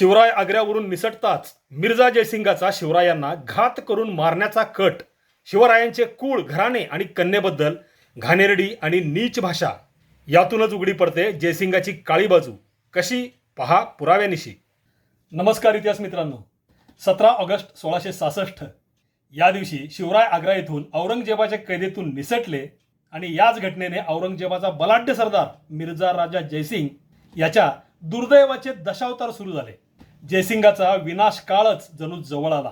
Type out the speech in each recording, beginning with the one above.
शिवराय आग्र्यावरून निसटताच मिर्झा जयसिंगाचा शिवरायांना घात करून मारण्याचा कट. शिवरायांचे कुळ घराणे आणि कन्येबद्दल घाणेरडी आणि नीच भाषा. यातूनच उघडी पडते जयसिंगाची काळी बाजू. कशी? पहा पुराव्यानिशी. नमस्कार इतिहास मित्रांनो. सतरा ऑगस्ट सोळाशे सहासष्ट. या दिवशी शिवराय आग्रा येथून औरंगजेबाच्या कैदेतून निसटले आणि याच घटनेने औरंगजेबाचा बलाढ्य सरदार मिर्झा राजा जयसिंग याच्या दुर्दैवाचे दशावतार सुरू झाले. जयसिंगाचा विनाश काळच जणू जवळ आला.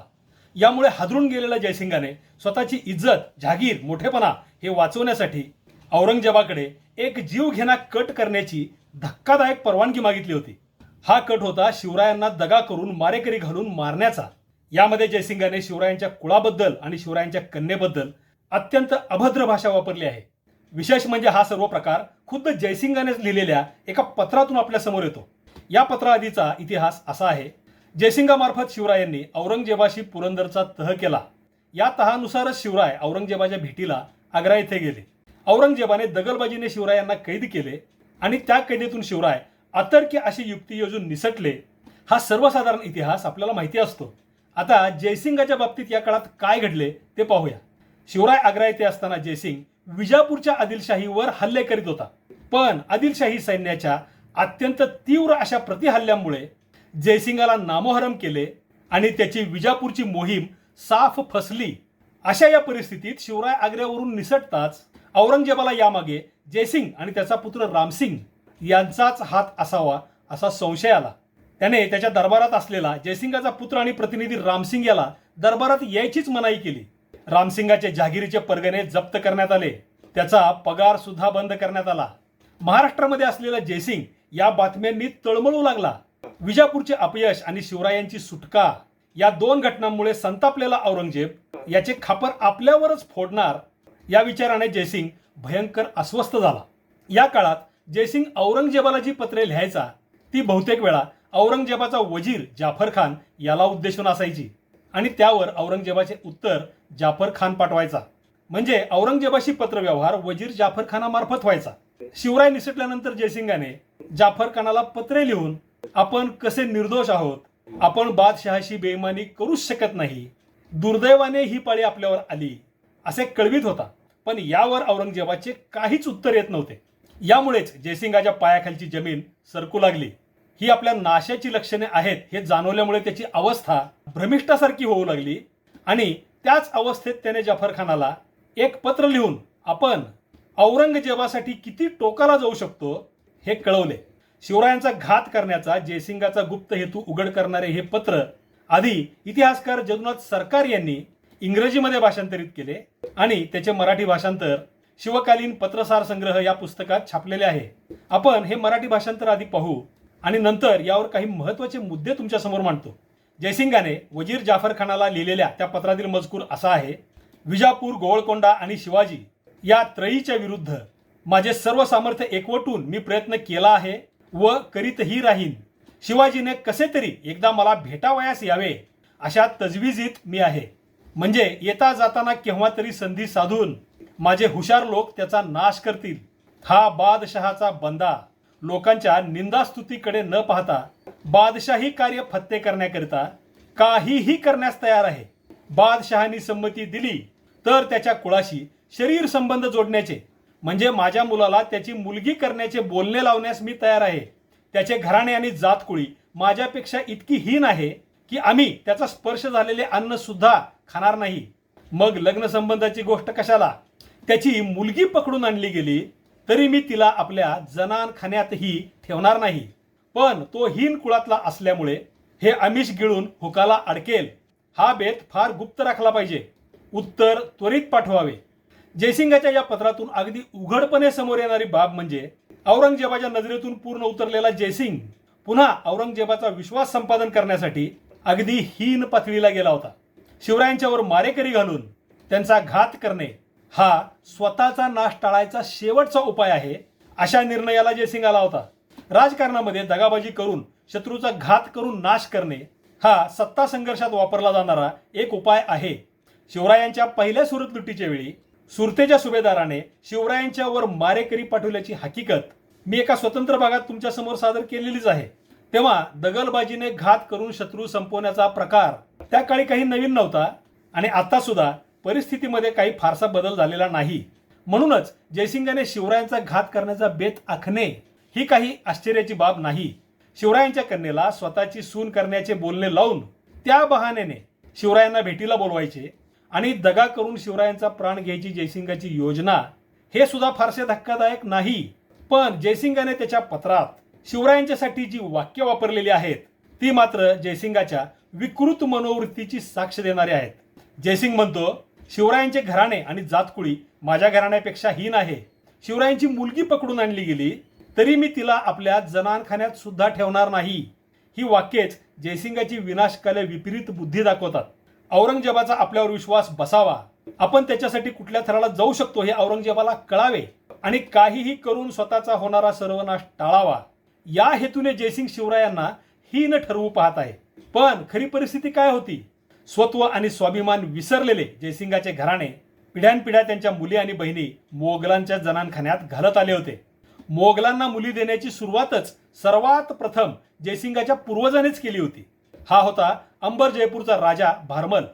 यामुळे हादरून गेलेल्या जयसिंगाने स्वतःची इज्जत जागीर मोठेपणा हे वाचवण्यासाठी औरंगजेबाकडे एक जीव घेणा कट करण्याची धक्कादायक परवानगी मागितली होती. हा कट होता शिवरायांना दगा करून मारेकरी घालून मारण्याचा. यामध्ये जयसिंगाने शिवरायांच्या कुळाबद्दल आणि शिवरायांच्या कन्येबद्दल अत्यंत अभद्र भाषा वापरली आहे. विशेष म्हणजे हा सर्व प्रकार खुद्द जयसिंगानेच लिहिलेल्या एका पत्रातून आपल्यासमोर येतो. या पत्राआधीचा इतिहास असा आहे. जयसिंगामार्फत शिवरायांनी औरंगजेबाशी पुरंदरचा तह केला. या तहानुसारच शिवराय औरंगजेबाच्या भेटीला आग्रा येथे गेले. औरंगजेबाने दगलबाजीने शिवरायांना कैद केले आणि त्या कैदेतून शिवराय अतर्क्य अशी युक्ती योजून निसटले. हा सर्वसाधारण इतिहास आपल्याला माहिती असतो. आता जयसिंगाच्या बाबतीत या काळात काय घडले ते पाहूया. शिवराय आग्रा येथे असताना जयसिंग विजापूरच्या आदिलशाहीवर हल्ले करीत होता. पण आदिलशाही सैन्याच्या अत्यंत तीव्र अशा प्रतिहल्ल्यामुळे जयसिंगाला नामोहरम केले आणि त्याची विजापूरची मोहीम साफ फसली. अशा या परिस्थितीत शिवराय आग्र्यावरून निसटताच औरंगजेबाला यामागे जयसिंग आणि त्याचा पुत्र रामसिंग यांचाच हात असावा असा संशय आला. त्याने त्याच्या दरबारात असलेला जयसिंगाचा पुत्र आणि प्रतिनिधी रामसिंग याला दरबारात यायचीच मनाई केली. रामसिंगाचे जहागिरीचे परगणे जप्त करण्यात आले. त्याचा पगार सुद्धा बंद करण्यात आला. महाराष्ट्रामध्ये असलेला जयसिंग या बातम्यांनी तळमळू लागला. विजापूरचे अपयश आणि शिवरायांची सुटका या दोन घटनांमुळे संतापलेला औरंगजेब याचे खापर आपल्यावरच फोडणार या विचाराने जयसिंग भयंकर अस्वस्थ झाला. या काळात जयसिंग औरंगजेबाला जी पत्रे लिहायचा ती बहुतेक वेळा औरंगजेबाचा वजीर जाफर खान याला उद्देशून असायची आणि त्यावर औरंगजेबाचे उत्तर जाफर खान पाठवायचा. म्हणजे औरंगजेबाशी पत्रव्यवहार वजीर जाफर खानामार्फत व्हायचा. शिवराय निसटल्यानंतर जयसिंगाने जाफर खानाला पत्रे लिहून आपण कसे निर्दोष आहोत आपण बादशहाशी बेमानी करूच शकत नाही. दुर्दैवाने ही पाळी आपल्यावर आली. असे कळवित होता. पण यावर औरंगजेबाचे काहीच उत्तर येत नव्हते. यामुळेच जयसिंगाच्या पायाखालची जमीन सरकू लागली. ही आपल्या नाशाची लक्षणे आहेत हे जाणवल्यामुळे त्याची अवस्था भ्रमिष्ठासारखी होऊ लागली आणि त्याच अवस्थेत त्याने जाफर खानाला एक पत्र लिहून आपण औरंगजेबासाठी किती टोकाला जाऊ शकतो हे कळवले. शिवरायांचा घात करण्याचा जयसिंगाचा गुप्त हेतू उघड करणारे हे पत्र आधी इतिहासकार जगन्नाथ सरकार यांनी इंग्रजीमध्ये भाषांतरित केले आणि त्याचे मराठी भाषांतर शिवकालीन पत्रसार संग्रह या पुस्तकात छापलेले आहे. आपण हे मराठी भाषांतर आधी पाहू आणि नंतर यावर काही महत्त्वाचे मुद्दे तुमच्यासमोर मांडतो. जयसिंगाने वजीर जाफर खानाला लिहिलेल्या त्या पत्रातील मजकूर असा आहे विजापूर गोवळकोंडा आणि शिवाजी या त्रयीच्या विरुद्ध माझे सर्व सामर्थ्य एकवटून मी प्रयत्न केला आहे व करीतही राहीन. शिवाजीने कसे तरी एकदा मला भेटावयास यावे अशा तजविजीत मी आहे. म्हणजे येता जाताना केव्हा तरी संधी साधून माझे हुशार लोक त्याचा नाश करतील. हा बादशहाचा बंदा. लोकांच्या निंदास्तुतीकडे न पाहता बादशाही कार्य फत्ते करण्याकरिता काहीही करण्यास तयार आहे. बादशहानी संमती दिली तर त्याच्या कुळाशी शरीर संबंध जोडण्याचे म्हणजे माझ्या मुलाला त्याची मुलगी करण्याचे बोलणे लावण्यास मी तयार आहे. त्याचे घराणे आणि जातकुळी माझ्यापेक्षा इतकी हीन आहे की आम्ही त्याचा स्पर्श झालेले अन्न सुद्धा खाणार नाही. मग लग्न संबंधाची गोष्ट कशाला? त्याची मुलगी पकडून आणली गेली तरी मी तिला आपल्या जनान खाण्यातही ठेवणार नाही. पण तो हीन कुळातला असल्यामुळे हे आमिष गिळून हुकाला अडकेल. हा बेत फार गुप्त राखला पाहिजे. उत्तर त्वरित पाठवावे. जयसिंगाच्या या पत्रातून अगदी उघडपणे समोर येणारी बाब म्हणजे औरंगजेबाच्या नजरेतून पूर्ण उतरलेला जयसिंग पुन्हा औरंगजेबाचा विश्वास संपादन करण्यासाठी अगदी हीन पातळीला गेला होता. शिवरायांच्यावर मारेकरी घालून त्यांचा घात करणे हा स्वतःचा नाश टाळायचा शेवटचा उपाय आहे अशा निर्णयाला जयसिंग आला होता. राजकारणामध्ये दगाबाजी करून शत्रूचा घात करून नाश करणे हा सत्ता संघर्षात वापरला जाणारा एक उपाय आहे. शिवरायांच्या पहिल्या सुरतलुटीच्या वेळी सुरतेच्या सुभेदाराने शिवरायांच्या वर मारेकरी पाठवल्याची हकीकत मी एका स्वतंत्र भागात तुमच्यासमोर सादर केलेलीच आहे. तेव्हा दगलबाजीने घात करून शत्रू संपवण्याचा प्रकार त्या काळी काही नवीन नव्हता आणि आता सुद्धा परिस्थितीमध्ये काही फारसा बदल झालेला नाही. म्हणूनच जयसिंगाने शिवरायांचा घात करण्याचा बेत आखणे ही काही आश्चर्याची बाब नाही. शिवरायांच्या कन्येला स्वतःची सून करण्याचे बोलणे लावून त्या बहाण्याने शिवरायांना भेटीला बोलवायचे आणि दगा करून शिवरायांचा प्राण घ्यायची जयसिंगाची योजना हे सुद्धा फारसे धक्कादायक नाही. पण जयसिंगाने त्याच्या पत्रात शिवरायांच्यासाठी जी वाक्य वापरलेली आहेत ती मात्र जयसिंगाच्या विकृत मनोवृत्तीची साक्ष देणारी आहेत. जयसिंग म्हणतो शिवरायांचे घराणे आणि जातकुळी माझ्या घराण्यापेक्षा हीन आहे. शिवरायांची मुलगी पकडून आणली गेली तरी मी तिला आपल्या जनानखान्यात सुद्धा ठेवणार नाही. ही वाक्येच जयसिंगाची विनाशकाले विपरीत बुद्धी दाखवतात. औरंगजेबाचा आपल्यावर विश्वास बसावा. आपण त्याच्यासाठी कुठल्या थराला जाऊ शकतो हे औरंगजेबाला कळावे आणि काहीही करून स्वतःचा होणारा सर्वनाश टाळावा. या हेतूने जयसिंग शिवरायांना हीन ठरवू पाहत आहे. पण खरी परिस्थिती काय होती? स्वत्व आणि स्वाभिमान विसरलेले जयसिंगाचे घराणे पिढ्यानपिढ्या त्यांच्या मुली आणि बहिणी मोगलांच्या जनानखान्यात घालत आले होते. मोगलांना मुली देण्याची सुरुवातच सर्वात प्रथम जयसिंगाच्या पूर्वजानेच केली होती. हा होता अंबर जयपूरचा राजा भारमल.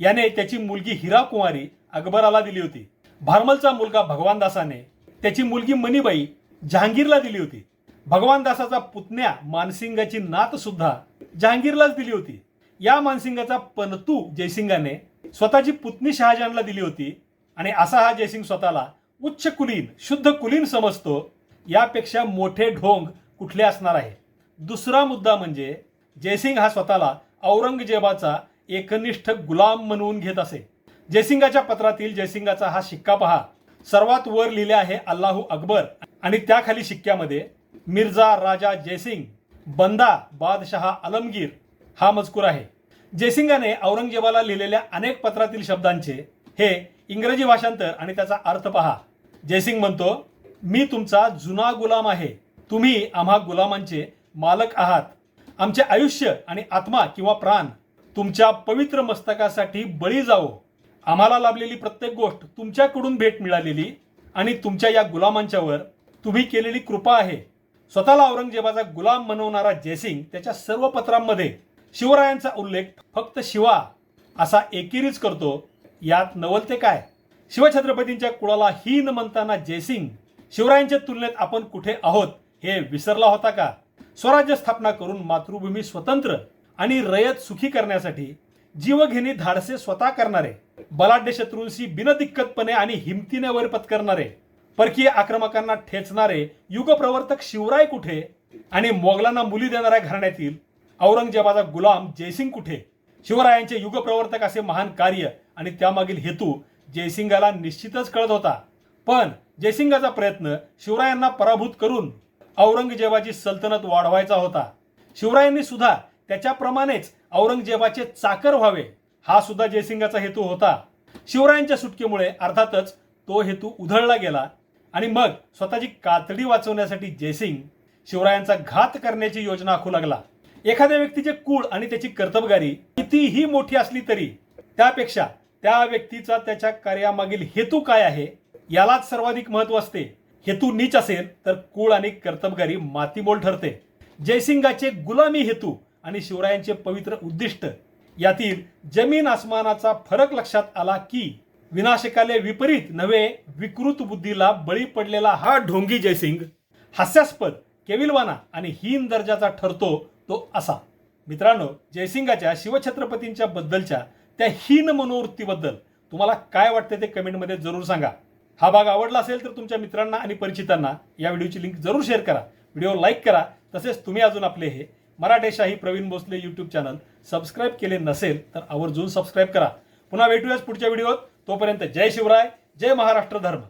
याने त्याची मुलगी हिरा कुमारी अकबराला दिली होती. भारमलचा मुलगा भगवान दासाने त्याची मुलगी मणिबाई जहांगीरला दिली होती. भगवान दासाचा पुतण्या मानसिंगाची नात सुद्धा जहांगीरलाच दिली होती. या मानसिंगाचा पनतू जयसिंगाने स्वतःची पुतणी शहाजहानला दिली होती आणि असा हा जयसिंग स्वतःला उच्च कुलीन शुद्ध कुलीन समजतो यापेक्षा मोठे ढोंग कुठले असणार आहे? दुसरा मुद्दा म्हणजे जयसिंग हा स्वतःला औरंगजेबाचा एकनिष्ठ गुलाम म्हणून घेत असे. जयसिंगाच्या पत्रातील जयसिंगाचा हा शिक्का पहा. सर्वात वर लिहिले आहे अल्लाहू अकबर आणि त्याखाली शिक्क्यामध्ये मिर्झा राजा जयसिंग बंदा बादशहा आलमगीर हा मजकूर आहे. जयसिंगाने औरंगजेबाला लिहिलेल्या अनेक पत्रातील शब्दांचे हे इंग्रजी भाषांतर आणि त्याचा अर्थ पहा. जयसिंग म्हणतो मी तुमचा जुना गुलाम आहे. तुम्ही आम्हा गुलामांचे मालक आहात. आमचे आयुष्य आणि आत्मा किंवा प्राण तुमच्या पवित्र मस्तकासाठी बळी जावो. आम्हाला लाभलेली प्रत्येक गोष्ट तुमच्याकडून भेट मिळालेली आणि तुमच्या या गुलामांच्यावर तुम्ही केलेली कृपा आहे. स्वतःला औरंगजेबाचा गुलाम बनवणारा जयसिंग त्याच्या सर्व पत्रांमध्ये शिवरायांचा उल्लेख फक्त शिवा असा एकेरीच करतो. यात नवलते काय? शिवछत्रपतींच्या कुळाला हीन म्हणताना जयसिंग शिवरायांच्या तुलनेत आपण कुठे आहोत हे विसरला होता का? स्वराज्य स्थापना करून मातृभूमी स्वतंत्र आणि रयत सुखी करण्यासाठी जीवघेणी धाडसे स्वतः करणारे बलाढ्य शत्रूंशी बिनदिक्कतपणे आणि हिमतीने वर पत्करणारे परकीय आक्रमकांना ठेचणारे युगप्रवर्तक शिवराय कुठे आणि मोगलांना मुली देणाऱ्या घराण्यातील औरंगजेबाचा गुलाम जयसिंग कुठे? शिवरायांचे युगप्रवर्तक असे महान कार्य आणि त्यामागील हेतू जयसिंगाला निश्चितच कळत होता. पण जयसिंगाचा प्रयत्न शिवरायांना पराभूत करून औरंगजेबाची सल्तनत वाढवायचा होता. शिवरायांनी सुद्धा त्याच्याप्रमाणेच औरंगजेबाचे चाकर व्हावे हा सुद्धा जयसिंगाचा हेतू होता. शिवरायांच्या सुटकेमुळे अर्थातच तो हेतू उधळला गेला आणि मग स्वतःची कातडी वाचवण्यासाठी जयसिंग शिवरायांचा घात करण्याची योजना आखू लागला. एखाद्या व्यक्तीचे कुळ आणि त्याची कर्तबगारी कितीही मोठी असली तरी त्यापेक्षा त्या व्यक्तीचा त्याच्या कार्यामागील हेतू काय आहे यालाच सर्वाधिक महत्त्व असते. हेतू नीच असेल तर कुळ आणि कर्तबगारी मातीमोल ठरते. जयसिंगाचे गुलामी हेतू आणि शिवरायांचे पवित्र उद्दिष्ट. यातील जमीन आसमानाचा फरक लक्षात आला की विनाशकाले विपरीत नव्हे विकृत बुद्धीला बळी पडलेला हा ढोंगी जयसिंग. हास्यास्पद केविलवाना आणि हीन दर्जाचा ठरतो तो असा. मित्रांनो जयसिंगाच्या शिवछत्रपतींच्या बद्दलच्या त्या हीन मनोवृत्तीबद्दल तुम्हाला काय वाटते ते कमेंटमध्ये जरूर सांगा. हा भाग आवडला असेल तर तुमच्या मित्रांना आणि परिचितांना या व्हिडिओची लिंक जरूर शेअर करा. व्हिडिओ लाईक करा. तसेच तुम्ही अजून आपले हे Maratheshahi Pravin Bhosale YouTube channel subscribe केले नसेल तर आवर्जून सबस्क्राईब करा. पुन्हा भेटूयाच पुढच्या व्हिडिओत तोपर्यंत जय शिवराय जय महाराष्ट्र धर्म.